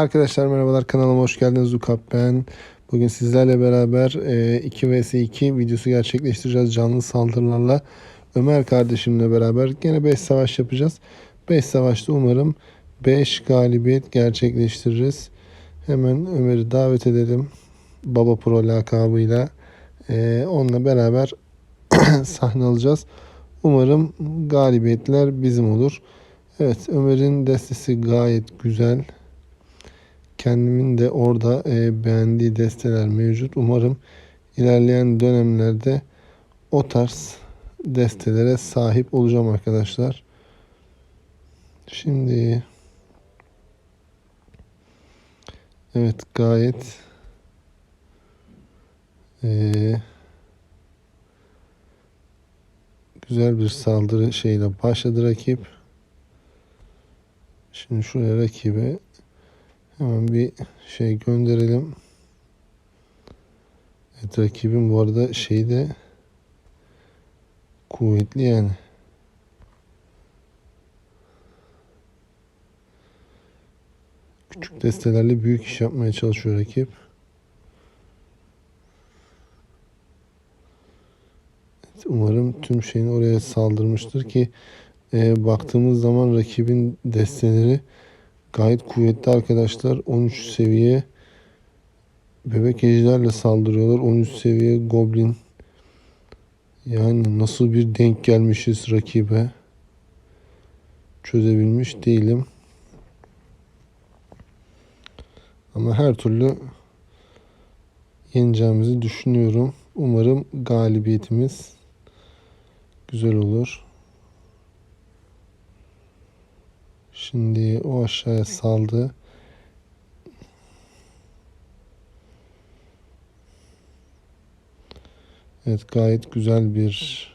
Arkadaşlar merhabalar kanalıma hoş geldiniz Zukap ben. Bugün sizlerle beraber e, 2 vs 2 videosu gerçekleştireceğiz canlı saldırılarla. Ömer kardeşimle beraber gene 5 savaş yapacağız. 5 savaşta umarım 5 galibiyet gerçekleştiririz. Hemen Ömer'i davet edelim. Baba Pro lakabıyla. E, onunla beraber sahne alacağız. Umarım galibiyetler bizim olur. Evet Ömer'in destesi gayet güzel. Kendimin de orada e, beğendiği desteler mevcut. Umarım ilerleyen dönemlerde o tarz destelere sahip olacağım arkadaşlar. Şimdi evet gayet e, güzel bir saldırı şeyle başladı rakip. Şimdi şuraya rakibe hemen bir şey gönderelim. Evet rakibim bu arada şeyi de kuvvetli yani. Küçük destelerle büyük iş yapmaya çalışıyor rakip. Evet, umarım tüm şeyini oraya saldırmıştır ki e, baktığımız zaman rakibin desteleri gayet kuvvetli arkadaşlar. 13 seviye bebek ejderle saldırıyorlar. 13 seviye goblin. Yani nasıl bir denk gelmişiz rakibe. Çözebilmiş değilim. Ama her türlü yeneceğimizi düşünüyorum. Umarım galibiyetimiz güzel olur. Şimdi o aşağıya saldı. Evet gayet güzel bir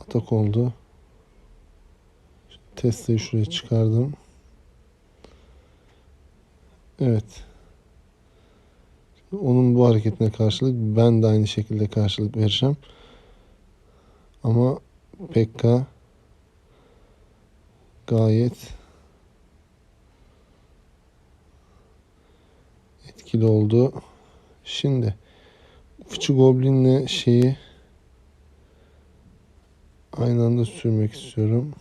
atak oldu. Tesla'yı şuraya çıkardım. Evet. Onun bu hareketine karşılık ben de aynı şekilde karşılık vereceğim. Ama Pekka gayet etkili oldu. Şimdi Fıçı Goblin'le şeyi aynı anda sürmek istiyorum.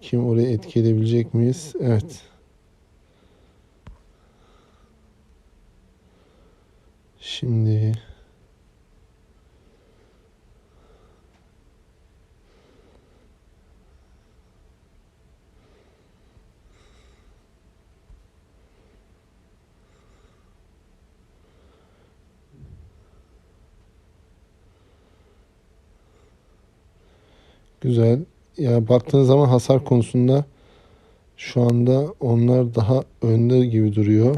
Kim oraya etki edebilecek miyiz? Evet. Şimdi Güzel. Ya baktığın zaman hasar konusunda şu anda onlar daha önde gibi duruyor.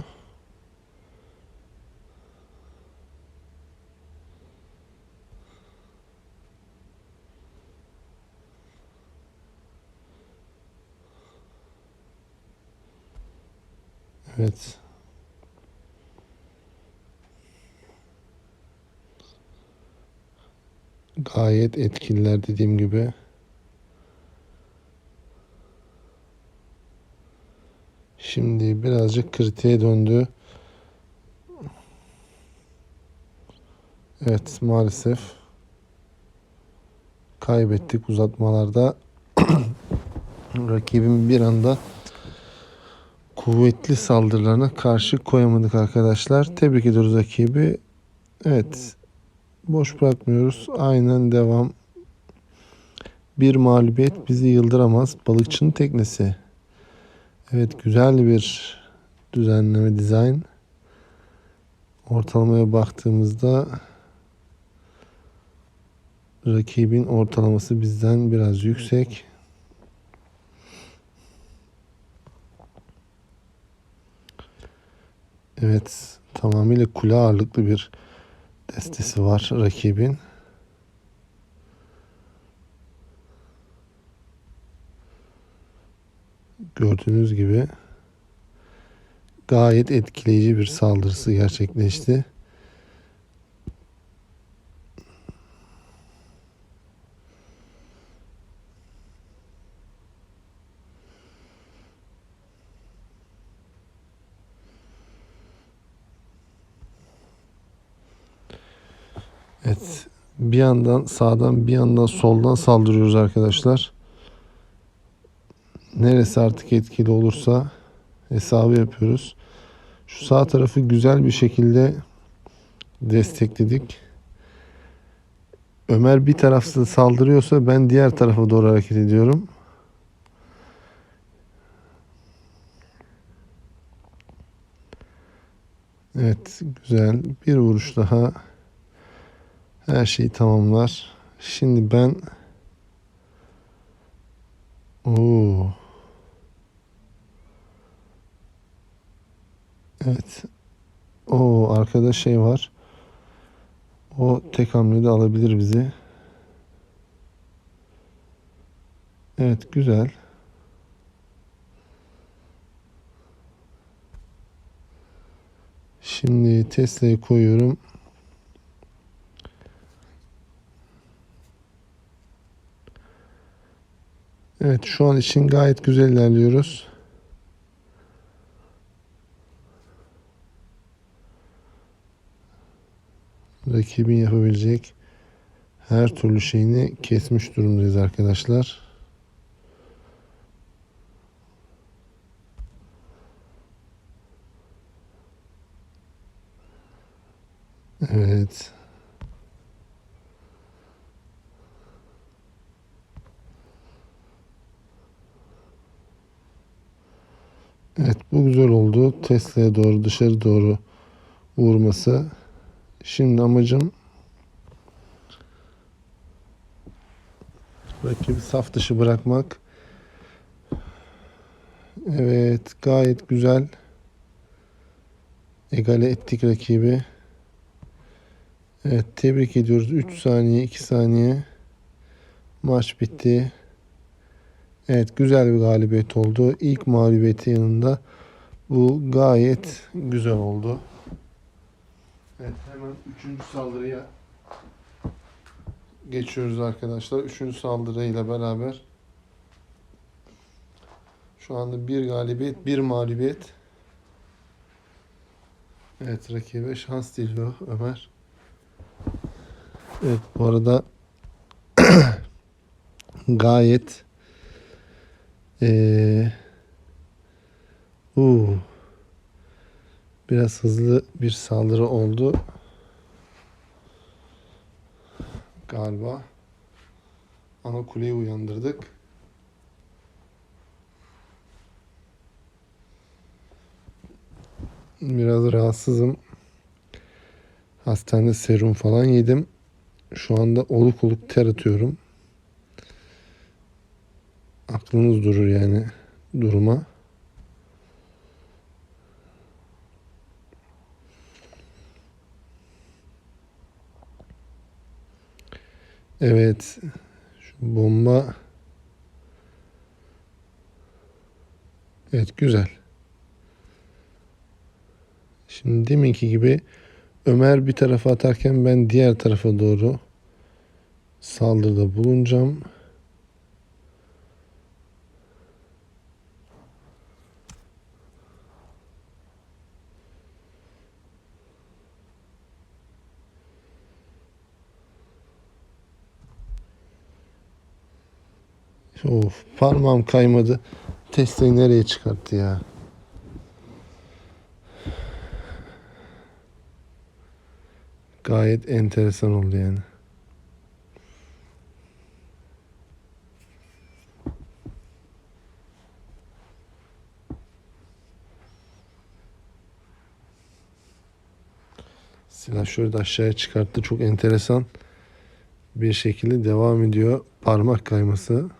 Evet. Gayet etkililer dediğim gibi. Şimdi birazcık kritiğe döndü. Evet maalesef kaybettik uzatmalarda. Rakibin bir anda kuvvetli saldırılarına karşı koyamadık arkadaşlar. Tebrik ediyoruz rakibi. Evet. Boş bırakmıyoruz. Aynen devam. Bir mağlubiyet bizi yıldıramaz. Balıkçının teknesi. Evet güzel bir düzenleme dizayn. Ortalamaya baktığımızda rakibin ortalaması bizden biraz yüksek. Evet tamamıyla kule ağırlıklı bir destesi var rakibin. gördüğünüz gibi gayet etkileyici bir saldırısı gerçekleşti. Evet. Bir yandan sağdan bir yandan soldan saldırıyoruz arkadaşlar. Neresi artık etkili olursa hesabı yapıyoruz. Şu sağ tarafı güzel bir şekilde destekledik. Ömer bir tarafta saldırıyorsa ben diğer tarafa doğru hareket ediyorum. Evet güzel bir vuruş daha her şeyi tamamlar. Şimdi ben Oo. Evet. O arkada şey var. O tek hamlede alabilir bizi. Evet güzel. Şimdi Tesla'yı koyuyorum. Evet şu an için gayet güzel ilerliyoruz. Rakibin yapabilecek her türlü şeyini kesmiş durumdayız arkadaşlar. Evet. Evet bu güzel oldu. Tesla'ya doğru dışarı doğru vurması. Şimdi amacım rakibi saf dışı bırakmak. Evet gayet güzel. Egale ettik rakibi. Evet tebrik ediyoruz. 3 saniye 2 saniye. Maç bitti. Evet güzel bir galibiyet oldu. İlk mağlubiyeti yanında bu gayet güzel oldu. Evet hemen üçüncü saldırıya geçiyoruz arkadaşlar. Üçüncü saldırıyla beraber şu anda bir galibiyet, bir mağlubiyet. Evet rakibe şans diliyor Ömer. Evet bu arada gayet ee, uu, biraz hızlı bir saldırı oldu. Galiba ana kuleyi uyandırdık. Biraz rahatsızım. Hastanede serum falan yedim. Şu anda oluk oluk ter atıyorum. Aklınız durur yani duruma. Evet. Şu bomba Evet güzel. Şimdi deminki gibi Ömer bir tarafa atarken ben diğer tarafa doğru saldırıda bulunacağım. Of parmağım kaymadı. Testeyi nereye çıkarttı ya? Gayet enteresan oldu yani. Silah şöyle de aşağıya çıkarttı. Çok enteresan bir şekilde devam ediyor. Parmak kayması.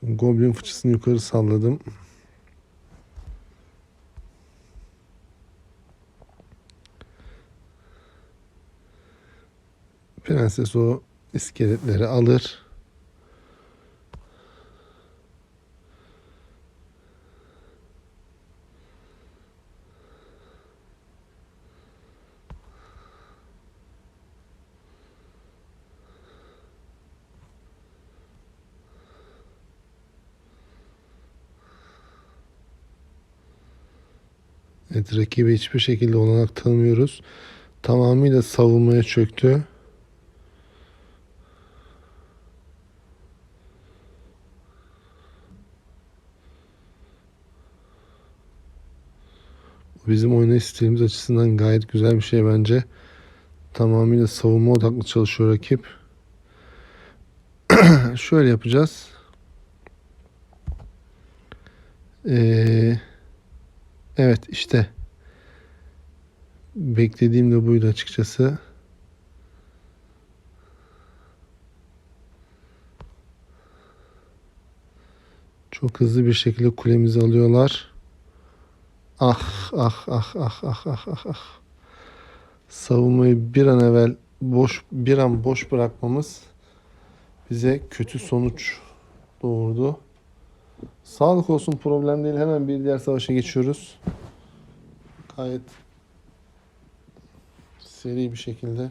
Şimdi Goblin fıçısını yukarı salladım. Prenses o iskeletleri alır. Evet rakibe hiçbir şekilde olanak tanımıyoruz. Tamamıyla savunmaya çöktü. Bizim oynayış stilimiz açısından gayet güzel bir şey bence. Tamamıyla savunma odaklı çalışıyor rakip. Şöyle yapacağız. Ee, evet işte. Beklediğim de buydu açıkçası. Çok hızlı bir şekilde kulemizi alıyorlar. Ah ah ah ah ah ah ah ah. Savunmayı bir an evvel boş bir an boş bırakmamız bize kötü sonuç doğurdu. Sağlık olsun problem değil. Hemen bir diğer savaşa geçiyoruz. Gayet seri bir şekilde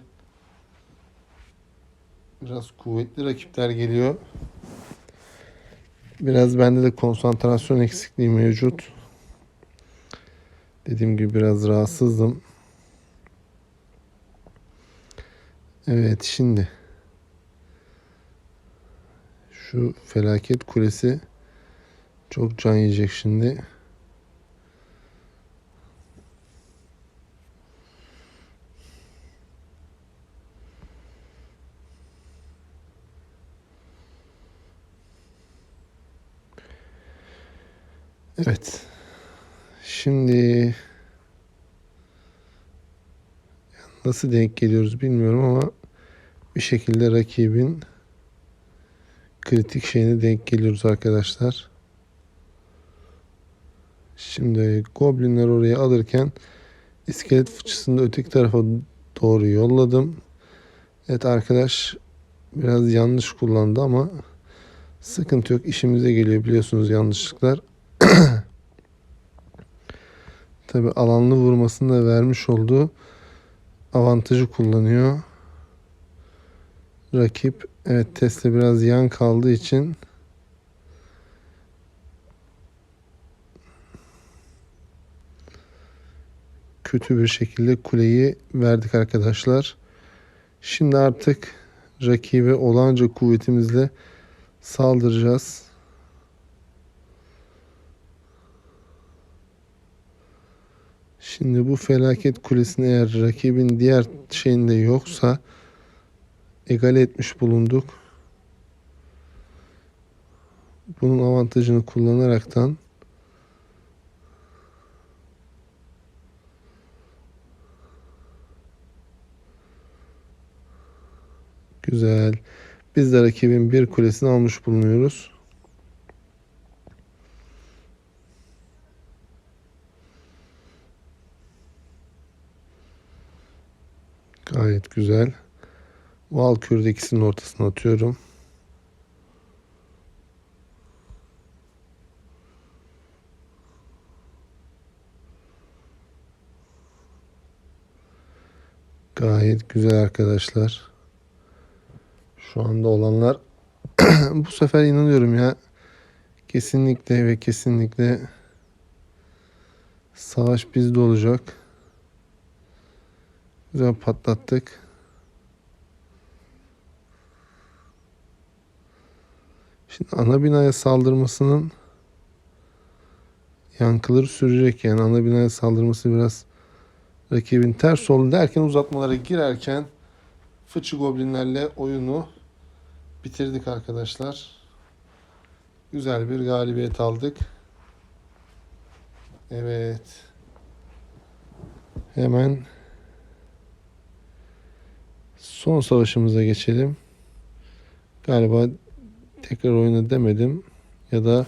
biraz kuvvetli rakipler geliyor. Biraz bende de konsantrasyon eksikliği mevcut. Dediğim gibi biraz rahatsızdım. Evet şimdi şu felaket kulesi çok can yiyecek şimdi. Evet. Şimdi nasıl denk geliyoruz bilmiyorum ama bir şekilde rakibin kritik şeyine denk geliyoruz arkadaşlar. Şimdi goblinler oraya alırken iskelet fıçısını öteki tarafa doğru yolladım. Evet arkadaş biraz yanlış kullandı ama sıkıntı yok. İşimize geliyor biliyorsunuz yanlışlıklar. Tabi alanlı vurmasını da vermiş olduğu avantajı kullanıyor. Rakip evet testte biraz yan kaldığı için kötü bir şekilde kuleyi verdik arkadaşlar. Şimdi artık rakibe olanca kuvvetimizle saldıracağız. Şimdi bu felaket kulesini eğer rakibin diğer şeyinde yoksa egale etmiş bulunduk. Bunun avantajını kullanaraktan Güzel. Biz de rakibin bir kulesini almış bulunuyoruz. Gayet güzel. Valkür'de ikisinin ortasına atıyorum. Gayet güzel arkadaşlar. Şu anda olanlar bu sefer inanıyorum ya. Kesinlikle ve kesinlikle savaş bizde olacak. Güzel patlattık. Şimdi ana binaya saldırmasının yankıları sürecek yani ana binaya saldırması biraz rakibin ters oldu derken uzatmalara girerken fıçı goblinlerle oyunu bitirdik arkadaşlar. Güzel bir galibiyet aldık. Evet. Hemen son savaşımıza geçelim. Galiba tekrar oyuna demedim ya da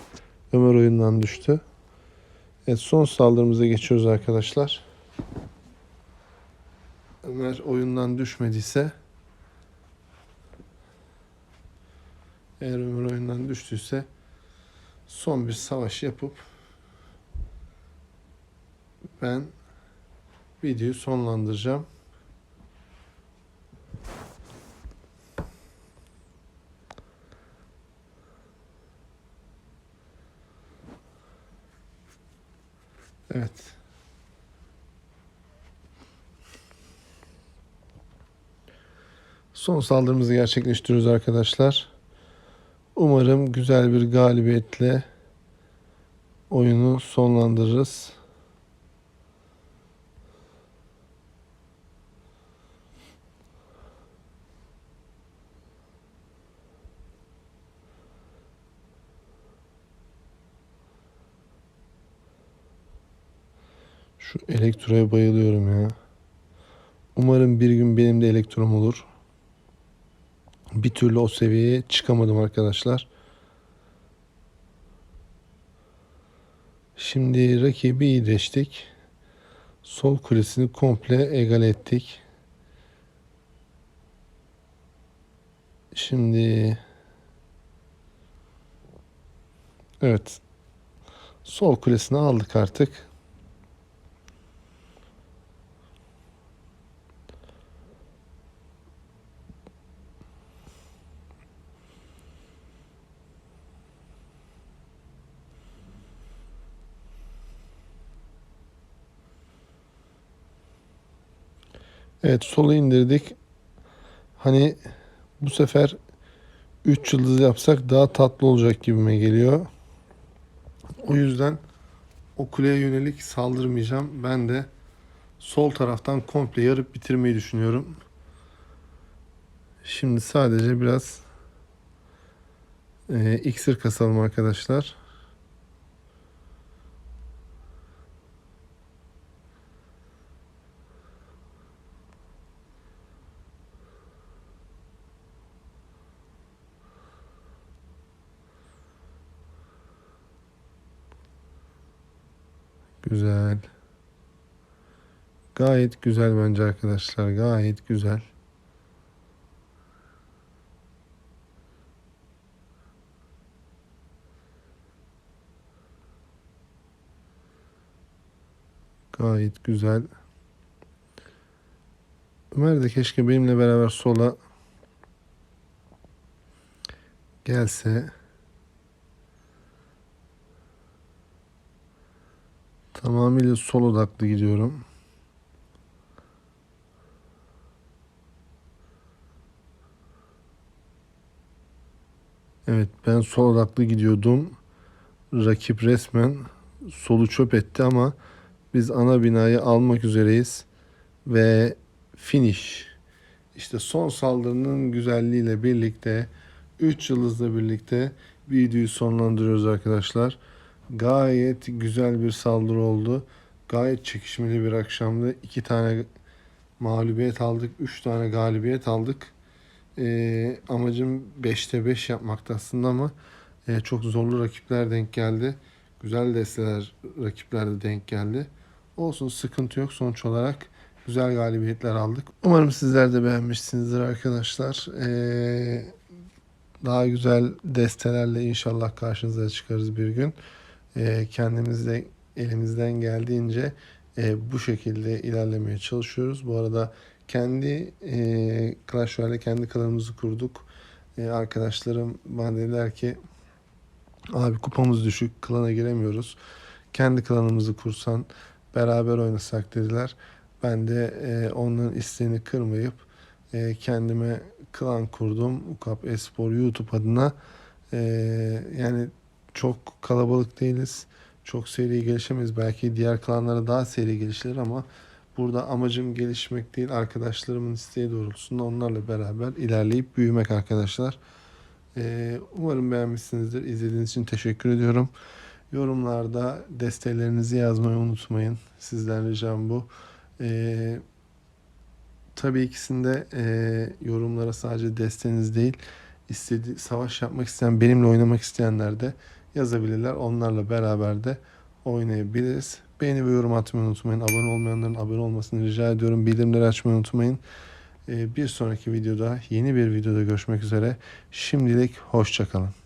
Ömer oyundan düştü. Evet son saldırımıza geçiyoruz arkadaşlar. Ömer oyundan düşmediyse Eğer ömür oyundan düştüyse son bir savaş yapıp ben videoyu sonlandıracağım. Evet. Son saldırımızı gerçekleştiriyoruz arkadaşlar. Umarım güzel bir galibiyetle oyunu sonlandırırız. Şu elektroya bayılıyorum ya. Umarım bir gün benim de elektrom olur. Bir türlü o seviyeye çıkamadım arkadaşlar. Şimdi rakibi iyileştik. Sol kulesini komple egal ettik. Şimdi Evet. Sol kulesini aldık artık. Evet solu indirdik. Hani bu sefer 3 yıldız yapsak daha tatlı olacak gibime geliyor. O yüzden o kuleye yönelik saldırmayacağım. Ben de sol taraftan komple yarıp bitirmeyi düşünüyorum. Şimdi sadece biraz e, iksir kasalım arkadaşlar. Güzel. Gayet güzel bence arkadaşlar. Gayet güzel. Gayet güzel. Ömer de keşke benimle beraber sola gelse. Tamamıyla sol odaklı gidiyorum. Evet ben sol odaklı gidiyordum. Rakip resmen solu çöp etti ama biz ana binayı almak üzereyiz. Ve finish. İşte son saldırının güzelliğiyle birlikte 3 yıldızla birlikte videoyu sonlandırıyoruz arkadaşlar. Gayet güzel bir saldırı oldu. Gayet çekişmeli bir akşamdı. İki tane mağlubiyet aldık. Üç tane galibiyet aldık. Ee, amacım 5'te 5 yapmakta aslında ama e, çok zorlu rakipler denk geldi. Güzel desteler rakipler de denk geldi. Olsun sıkıntı yok. Sonuç olarak güzel galibiyetler aldık. Umarım sizler de beğenmişsinizdir arkadaşlar. Ee, daha güzel destelerle inşallah karşınıza çıkarız bir gün e, kendimizde elimizden geldiğince e, bu şekilde ilerlemeye çalışıyoruz. Bu arada kendi e, Clash Royale kendi kanalımızı kurduk. E, arkadaşlarım bana dediler ki abi kupamız düşük klana giremiyoruz. Kendi klanımızı kursan beraber oynasak dediler. Ben de e, onların isteğini kırmayıp e, kendime klan kurdum. Ukap Espor YouTube adına. E, yani çok kalabalık değiliz. Çok seri gelişemeyiz. Belki diğer klanlara daha seri gelişir ama burada amacım gelişmek değil. Arkadaşlarımın isteği doğrultusunda onlarla beraber ilerleyip büyümek arkadaşlar. Ee, umarım beğenmişsinizdir. İzlediğiniz için teşekkür ediyorum. Yorumlarda destelerinizi yazmayı unutmayın. Sizden ricam bu. Ee, tabii ikisinde e, yorumlara sadece desteğiniz değil, istediği savaş yapmak isteyen, benimle oynamak isteyenler de yazabilirler. Onlarla beraber de oynayabiliriz. Beğeni ve yorum atmayı unutmayın. Abone olmayanların abone olmasını rica ediyorum. Bildirimleri açmayı unutmayın. Ee, bir sonraki videoda yeni bir videoda görüşmek üzere. Şimdilik hoşçakalın.